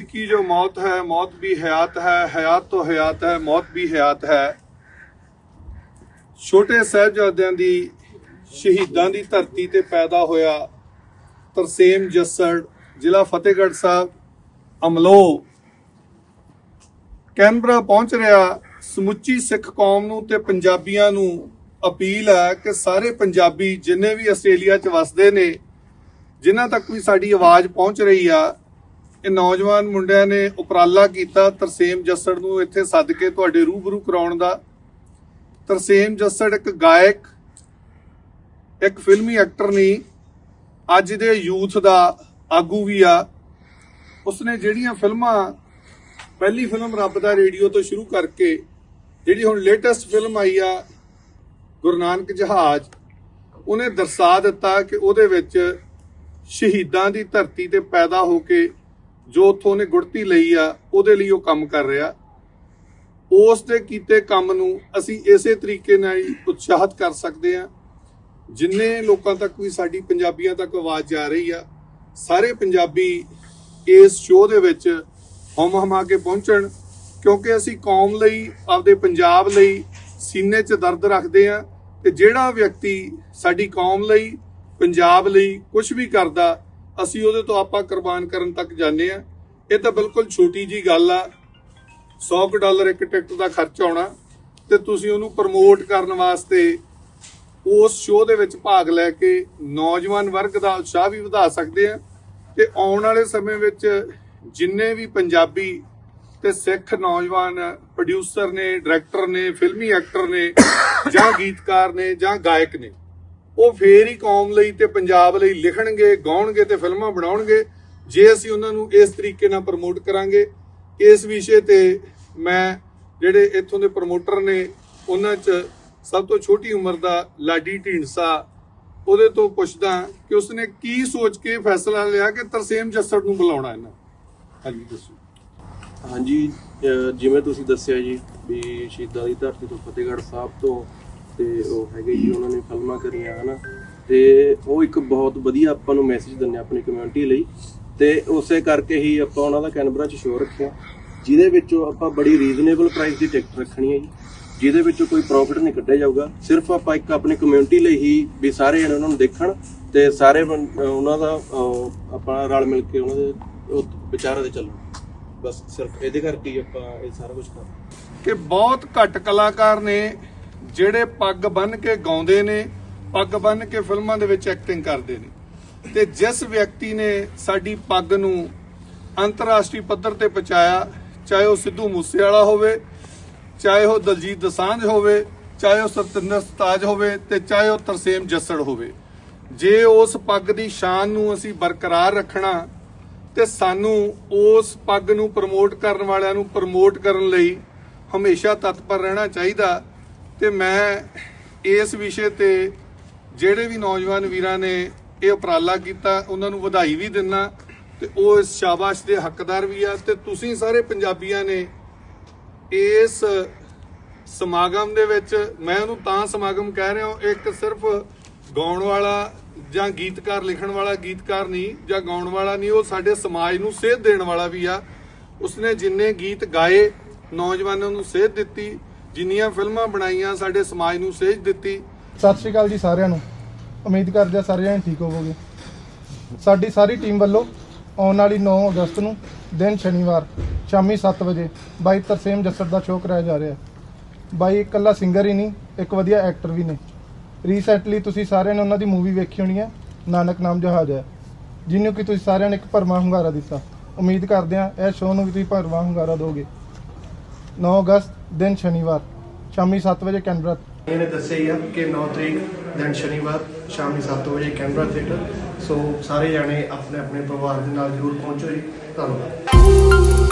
की जो मौत है मौत भी हयात है हयात तो हयात है मौत भी हयात है ਛੋਟੇ ਸਾਹਿਬਜ਼ਾਦਿਆਂ ਦੀ ਸ਼ਹੀਦਾਂ ਦੀ ਧਰਤੀ ਤੇ ਪੈਦਾ ਹੋਇਆ ਤਰਸੇਮ ਜੱਸੜ ਜ਼ਿਲ੍ਹਾ ਫਤਿਹਗੜ੍ਹ ਸਾਹਿਬ ਅਮਲੋ ਕੈਨਬਰਾ ਪਹੁੰਚ ਰਿਹਾ ਸਮੁੱਚੀ ਸਿੱਖ ਕੌਮ ਨੂੰ ਤੇ ਪੰਜਾਬੀਆਂ ਨੂੰ ਅਪੀਲ ਹੈ ਕਿ ਸਾਰੇ ਪੰਜਾਬੀ ਜਿੰਨੇ ਵੀ ਆਸਟ੍ਰੇਲੀਆ 'ਚ ਵਸਦੇ ਨੇ ਜਿਨ੍ਹਾਂ ਤੱਕ ਵੀ ਸਾਡੀ ਆਵਾਜ਼ ਪਹੁੰਚ ਰਹੀ ਆ ਇਹ ਨੌਜਵਾਨ ਮੁੰਡਿਆਂ ਨੇ ਉਪਰਾਲਾ ਕੀਤਾ ਤਰਸੇਮ ਜੱਸੜ ਨੂੰ ਇੱਥੇ ਸੱਦ ਕੇ ਤੁਹਾਡੇ ਰੂਬਰੂ ਕਰਾਉਣ ਦਾ। ਤਰਸੇਮ ਜੱਸੜ ਇੱਕ ਗਾਇਕ, ਇੱਕ ਫਿਲਮੀ ਐਕਟਰ ਨਹੀਂ ਅੱਜ ਦੇ ਯੂਥ ਦਾ ਆਗੂ ਵੀ ਆ। ਉਸਨੇ ਜਿਹੜੀਆਂ ਫਿਲਮਾਂ, ਪਹਿਲੀ ਫਿਲਮ ਰੱਬ ਦਾ ਰੇਡੀਓ ਤੋਂ ਸ਼ੁਰੂ ਕਰਕੇ, ਜਿਹੜੀ ਹੁਣ ਲੇਟੈਸਟ ਫਿਲਮ ਆਈ ਆ, ਗੁਰੂ ਨਾਨਕ ਜਹਾਜ਼, ਉਹਨੇ ਦਰਸਾ ਦਿੱਤਾ ਕਿ ਉਹਦੇ ਵਿੱਚ ਸ਼ਹੀਦਾਂ ਦੀ ਧਰਤੀ ਤੇ ਪੈਦਾ ਹੋ ਕੇ ਜੋ ਉੱਥੋਂ ਉਹਨੇ ਗੁੜਤੀ ਲਈ ਆ, ਉਹਦੇ ਲਈ ਉਹ ਕੰਮ ਕਰ ਰਿਹਾ। ਉਸ ਦੇ ਕੀਤੇ ਕੰਮ ਨੂੰ ਅਸੀਂ ਇਸੇ ਤਰੀਕੇ ਨਾਲ ਹੀ ਉਤਸ਼ਾਹਤ ਕਰ ਸਕਦੇ ਹਾਂ। ਜਿੰਨੇ ਲੋਕਾਂ ਤੱਕ ਵੀ ਸਾਡੀ ਪੰਜਾਬੀਆਂ ਤੱਕ ਆਵਾਜ਼ ਜਾ ਰਹੀ ਆ, ਸਾਰੇ ਪੰਜਾਬੀ ਇਸ ਸ਼ੋਅ ਦੇ ਵਿੱਚ ਹਮ ਹਮਾ ਕੇ ਪਹੁੰਚਣ, ਕਿਉਂਕਿ ਅਸੀਂ ਕੌਮ ਲਈ, ਆਪਦੇ ਪੰਜਾਬ ਲਈ ਸੀਨੇ 'ਚ ਦਰਦ ਰੱਖਦੇ ਆ ਤੇ ਜਿਹੜਾ ਵਿਅਕਤੀ ਸਾਡੀ ਕੌਮ ਲਈ, ਪੰਜਾਬ ਲਈ ਕੁਝ ਵੀ ਕਰਦਾ ਅਸੀਂ ਉਹਦੇ ਤੋਂ ਆਪਾਂ ਕੁਰਬਾਨ ਕਰਨ ਤੱਕ ਜਾਂਦੇ ਆ ਇਹ ਤਾਂ ਬਿਲਕੁਲ ਛੋਟੀ ਜੀ ਗੱਲ ਆ। 100 ਕੁ ਡਾਲਰ ਇੱਕ ਟਿਕਟ ਦਾ ਖਰਚ ਆਉਣਾ ਤੇ ਤੁਸੀਂ ਉਹਨੂੰ ਪ੍ਰਮੋਟ ਕਰਨ ਵਾਸਤੇ ਉਸ ਸ਼ੋਅ ਦੇ ਵਿੱਚ ਭਾਗ ਲੈ ਕੇ ਨੌਜਵਾਨ ਵਰਗ ਦਾ ਉਤਸ਼ਾਹ ਵੀ ਵਧਾ ਸਕਦੇ ਆ ਤੇ ਆਉਣ ਵਾਲੇ ਸਮੇਂ ਵਿੱਚ ਜਿੰਨੇ ਵੀ ਪੰਜਾਬੀ ਤੇ ਸਿੱਖ ਨੌਜਵਾਨ ਪ੍ਰੋਡਿਊਸਰ ਨੇ ਡਾਇਰੈਕਟਰ ਨੇ ਫਿਲਮੀ ਐਕਟਰ ਨੇ ਜਾਂ ਗੀਤਕਾਰ ਨੇ ਜਾਂ ਗਾਇਕ ਨੇ ਉਹ ਫੇਰ ਹੀ ਕੌਮ ਲਈ ਤੇ ਪੰਜਾਬ ਲਈ ਲਿਖਣਗੇ, ਗਾਉਣਗੇ ਤੇ ਫਿਲਮਾਂ ਬਣਾਉਣਗੇ। ਜੇ ਅਸੀਂ ਉਹਨਾਂ ਨੂੰ ਇਸ ਤਰੀਕੇ ਨਾਲ ਪ੍ਰਮੋਟ ਕਰਾਂਗੇ, ਇਸ ਵਿਸ਼ੇ ਤੇ ਮੈਂ ਜਿਹੜੇ ਇੱਥੋਂ ਦੇ ਪ੍ਰਮੋਟਰ ਨੇ, ਉਹਨਾਂ 'ਚ ਸਭ ਤੋਂ ਛੋਟੀ ਉਮਰ ਦਾ ਲਾਡੀ ਢੀਂਡਸਾ, ਉਹਦੇ ਤੋਂ ਪੁੱਛਦਾ ਕਿ ਉਸਨੇ ਕੀ ਸੋਚ ਕੇ ਫੈਸਲਾ ਲਿਆ ਕਿ ਤਰਸੇਮ ਜੱਸੜ ਨੂੰ ਬੁਲਾਉਣਾ ਇਹਨਾਂ ਹਾਂਜੀ, ਦੱਸੋ। ਹਾਂਜੀ ਜਿਵੇਂ ਤੁਸੀਂ ਦੱਸਿਆ ਜੀ ਵੀ ਸ਼ਹੀਦਾਂ ਦੀ ਧਰਤੀ ਤੋਂ ਫਤਿਹਗੜ੍ਹ ਸਾਹਿਬ ਤੋਂ ਤੇ ਉਹ ਹੈਗੇ ਜੀ, ਉਹਨਾਂ ਨੇ ਫਿਲਮਾਂ ਕਰੀਆਂ, ਹਨਾ। ਤੇ ਉਹ ਇੱਕ ਬਹੁਤ ਵਧੀਆ ਆਪਾਂ ਨੂੰ ਮੈਸੇਜ ਦਿੰਦੇ ਆ ਆਪਣੀ ਕਮਿਊਨਿਟੀ ਲਈ। ਤੇ ਉਸੇ ਕਰਕੇ ਹੀ ਆਪਾਂ ਉਹਨਾਂ ਦਾ ਕੈਨਬਰਾ 'ਚ ਸ਼ੋਅ ਰੱਖਿਆ। ਜਿਹਦੇ ਵਿੱਚੋਂ ਆਪਾਂ ਬੜੀ ਰੀਜ਼ਨੇਬਲ ਪ੍ਰਾਈਸ ਦੀ ਟਿਕਟ ਰੱਖਣੀ ਹੈ ਜੀ। ਜਿਹਦੇ ਵਿੱਚੋਂ ਕੋਈ ਪ੍ਰੋਫਿਟ ਨਹੀਂ ਕੱਢਿਆ ਜਾਊਗਾ। ਸਿਰਫ ਆਪਾਂ ਇੱਕ ਆਪਣੀ ਕਮਿਊਨਿਟੀ ਲਈ ਹੀ ਵੀ ਸਾਰੇ ਜਣੇ ਉਹਨਾਂ ਨੂੰ ਦੇਖਣ ਤੇ ਸਾਰੇ ਉਹਨਾਂ ਦਾ ਆਪਾਂ ਰਲ ਮਿਲ ਕੇ ਉਹਨਾਂ ਦੇ ਵਿਚਾਰਾਂ ਦੇ ਚੱਲਣ। ਬਸ ਸਿਰਫ ਇਹਦੇ ਕਰਕੇ ਹੀ ਆਪਾਂ ਇਹ ਸਾਰਾ ਕੁਝ ਕਰ ਕਿ ਬਹੁਤ ਘੱਟ ਕਲਾਕਾਰ ਨੇ ਜਿਹੜੇ ਪੱਗ ਬੰਨ ਕੇ ਗਾਉਂਦੇ ਨੇ, ਪੱਗ ਬੰਨ ਕੇ ਫਿਲਮਾਂ ਦੇ ਵਿੱਚ ਐਕਟਿੰਗ ਕਰਦੇ ਨੇ। ਤੇ ਜਿਸ ਵਿਅਕਤੀ ਨੇ ਸਾਡੀ ਪੱਗ ਨੂੰ ਅੰਤਰਰਾਸ਼ਟਰੀ ਪੱਧਰ ਤੇ ਪਹੁੰਚਾਇਆ, ਚਾਹੇ ਉਹ ਸਿੱਧੂ ਮੂਸੇਵਾਲਾ ਹੋਵੇ, ਚਾਹੇ ਉਹ ਦਲਜੀਤ ਦਸਾਂਝ ਹੋਵੇ, ਚਾਹੇ ਉਹ ਸਤਿੰਦਰ ਸਤਾਜ ਹੋਵੇ ਤੇ ਚਾਹੇ ਉਹ ਤਰਸੇਮ ਜੱਸੜ ਹੋਵੇ, ਜੇ ਉਸ ਪੱਗ ਦੀ ਸ਼ਾਨ ਨੂੰ ਅਸੀਂ ਬਰਕਰਾਰ ਰੱਖਣਾ ਤੇ ਸਾਨੂੰ ਉਸ ਪੱਗ ਨੂੰ ਪ੍ਰਮੋਟ ਕਰਨ ਵਾਲਿਆਂ ਨੂੰ ਪ੍ਰਮੋਟ ਕਰਨ ਲਈ ਹਮੇਸ਼ਾ ਤਤਪਰ ਰਹਿਣਾ ਚਾਹੀਦਾ ਤੇ ਮੈਂ ਇਸ ਵਿਸ਼ੇ ਤੇ ਜਿਹੜੇ ਵੀ ਨੌਜਵਾਨ ਵੀਰਾਂ ਨੇ ਇਹ ਉਪਰਾਲਾ ਕੀਤਾ, ਉਹਨਾਂ ਨੂੰ ਵਧਾਈ ਵੀ ਦਿੰਨਾ ਤੇ ਉਹ ਇਸ ਸ਼ਾਬਾਸ਼ ਦੇ ਹੱਕਦਾਰ ਵੀ ਆ ਤੇ ਤੁਸੀਂ ਸਾਰੇ ਪੰਜਾਬੀਆਂ ਨੇ ਇਸ ਸਮਾਗਮ ਦੇ ਵਿੱਚ, ਮੈਂ ਉਹਨੂੰ ਤਾਂ ਸਮਾਗਮ ਕਹਿ ਰਿਹਾ ਹਾਂ, ਇੱਕ ਸਿਰਫ ਗਾਉਣ ਵਾਲਾ ਜਾਂ ਗੀਤਕਾਰ, ਲਿਖਣ ਵਾਲਾ ਗੀਤਕਾਰ ਨਹੀਂ, ਜਾਂ ਗਾਉਣ ਵਾਲਾ ਨਹੀਂ, ਉਹ ਸਾਡੇ ਸਮਾਜ ਨੂੰ ਸੇਧ ਦੇਣ ਵਾਲਾ ਵੀ ਆ। ਉਸਨੇ ਜਿੰਨੇ ਗੀਤ ਗਾਏ, ਨੌਜਵਾਨਾਂ ਨੂੰ ਸੇਧ ਦਿੱਤੀ ਜਿੰਨੀਆਂ ਫਿਲਮਾਂ ਬਣਾਈਆਂ, ਸਾਡੇ ਸਮਾਜ ਨੂੰ ਸੇਧ ਦਿੱਤੀ। ਸਤਿ ਸ਼੍ਰੀ ਅਕਾਲ ਜੀ ਸਾਰਿਆਂ ਨੂੰ। ਉਮੀਦ ਕਰਦੇ ਹਾਂ ਸਾਰੇ ਜਣੇ ਠੀਕ ਹੋਵੋਗੇ। ਸਾਡੀ ਸਾਰੀ ਟੀਮ ਵੱਲੋਂ ਆਉਣ ਵਾਲੀ 9 ਅਗਸਤ ਨੂੰ, ਦਿਨ ਸ਼ਨੀਵਾਰ, ਸ਼ਾਮੀ 7 ਵਜੇ, ਬਾਈ ਤਰਸੇਮ ਜੱਸੜ ਦਾ ਸ਼ੋਅ ਕਰਾਇਆ ਜਾ ਰਿਹਾ ਹੈ। ਬਾਈ ਇਕੱਲਾ ਸਿੰਗਰ ਹੀ ਨਹੀਂ, ਇੱਕ ਵਧੀਆ ਐਕਟਰ ਵੀ ਨੇ। ਰੀਸੈਂਟਲੀ ਤੁਸੀਂ ਸਾਰਿਆਂ ਨੇ ਉਹਨਾਂ ਦੀ ਮੂਵੀ ਵੇਖੀ ਹੋਣੀ ਹੈ, ਨਾਨਕ ਨਾਮ ਜਹਾਜ਼ ਹੈ। ਜਿਹਨੂੰ ਕਿ ਤੁਸੀਂ ਸਾਰਿਆਂ ਨੇ ਇੱਕ ਭਰਮਾ ਹੁੰਗਾਰਾ ਦਿੱਤਾ। ਉਮੀਦ ਕਰਦੇ ਹਾਂ ਇਹ ਸ਼ੋਅ ਨੂੰ ਵੀ ਤੁਸੀਂ ਭਰਮਾ ਹੁੰਗਾਰਾ ਦਿਓਗੇ 9 ਅਗਸਤ, ਦਿਨ ਸ਼ਨੀਵਾਰ। ਸ਼ਾਮੀ 7 ਵਜੇ ਕੈਨਬਰਾ ਇਹਨੇ ਦੱਸਿਆ ਹੀ ਆ ਕਿ 9 ਤਰੀਕ ਦਿਨ ਸ਼ਨੀਵਾਰ, ਸ਼ਾਮੀ 7 ਵਜੇ ਕੈਨਬਰਾ ਥੀਏਟਰ। ਸੋ ਸਾਰੇ ਜਾਣੇ ਆਪਣੇ ਆਪਣੇ ਪਰਿਵਾਰ ਦੇ ਨਾਲ ਜ਼ਰੂਰ ਪਹੁੰਚੋ ਜੀ। ਧੰਨਵਾਦ।